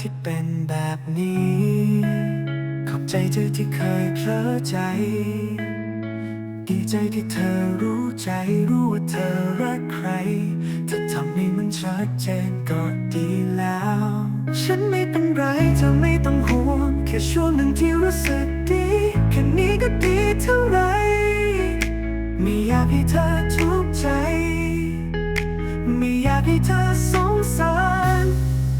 ที่เป็นแบบนี้ ขอบใจเธอที่เคยเพ้อใจ ดีใจที่เธอรู้ใจรู้ว่าเธอรักใคร เธอทำให้มันชัดเจนก็ดีแล้ว ฉันไม่เป็นไรเธอไม่ต้องห่วง แค่ช่วงหนึ่งที่รู้สึกดี แค่นี้ก็ดีเท่าไรไม่อยากให้เธอทุกข์ใจ ไม่อยากให้เธอส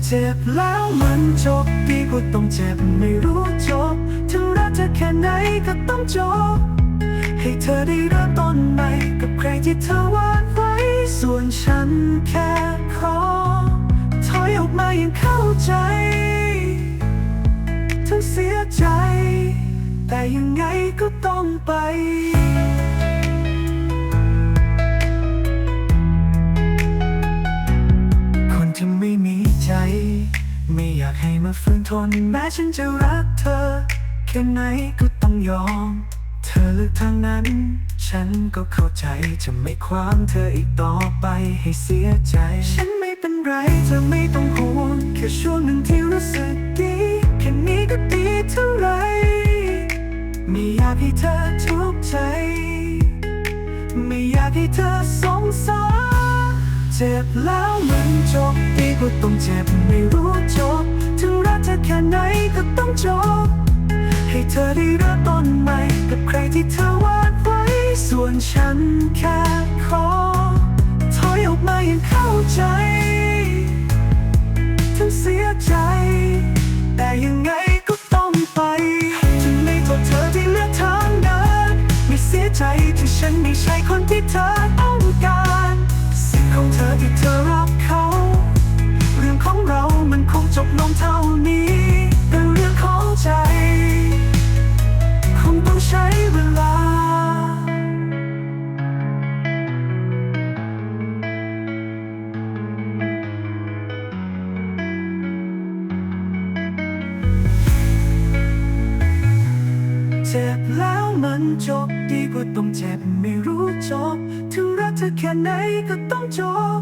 เจ็บแล้วมันจบดีกว่าต้องเจ็บไม่รู้จบถึงรักเธอแค่ไหนก็ต้องจบ ให้เธอได้เริ่มต้นใหม่กับใครที่เธอวาดไว้ ส่วนฉันแค่ขอถอยออกมายังเข้าใจ ทั้งเสียใจ แต่ยังไงก็ต้องไป ไม่มีใจ ไม่อยากให้มาฝืนทน แม้ฉันจะรักเธอ แค่ไหนก็ต้องยอม เธอเลือกทางนั้น ฉันก็เข้าใจจะไม่ขวางเธออีกต่อไปให้เสียใจ ฉันไม่เป็นไรเธอไม่ต้องห่วงแค่ช่วงหนึ่งที่รู้สึกดีแค่นี้ก็ดีเท่าไหรไม่อยากให้เธอทุกข์ใจ ไม่อยากให้เธอสงสารเจ็บแล้วมันจบ เจ็บไม่รู้จบ ถึงรักเธอแค่ไหนก็ต้องจบ ให้เธอได้เริ่มต้นใหม่กับใครที่เธอวาดไว้ ส่วนฉันแค่ขอ ถอยออกมาอยังเข้าใจ ทั้งเสียใจ แต่ยังไงก็ต้องไปฉันไม่โทษเธอที่เลือกทางนั้นไม่เสียใจที่ฉันไม่ใช่คนที่เธอ จ็บแล้วมันจบดีกว่าต้องเจ็บไม่รู้จบ ถึงรักเธอแค่ไหนก็ต้องจบ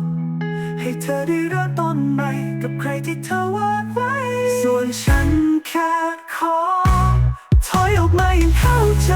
ให้เธอได้เริ่มต้นใหม่กับใครที่เธอวาดไว้ ส่วนฉันแค่ขอ ถอยออกมาอย่างเข้าใจ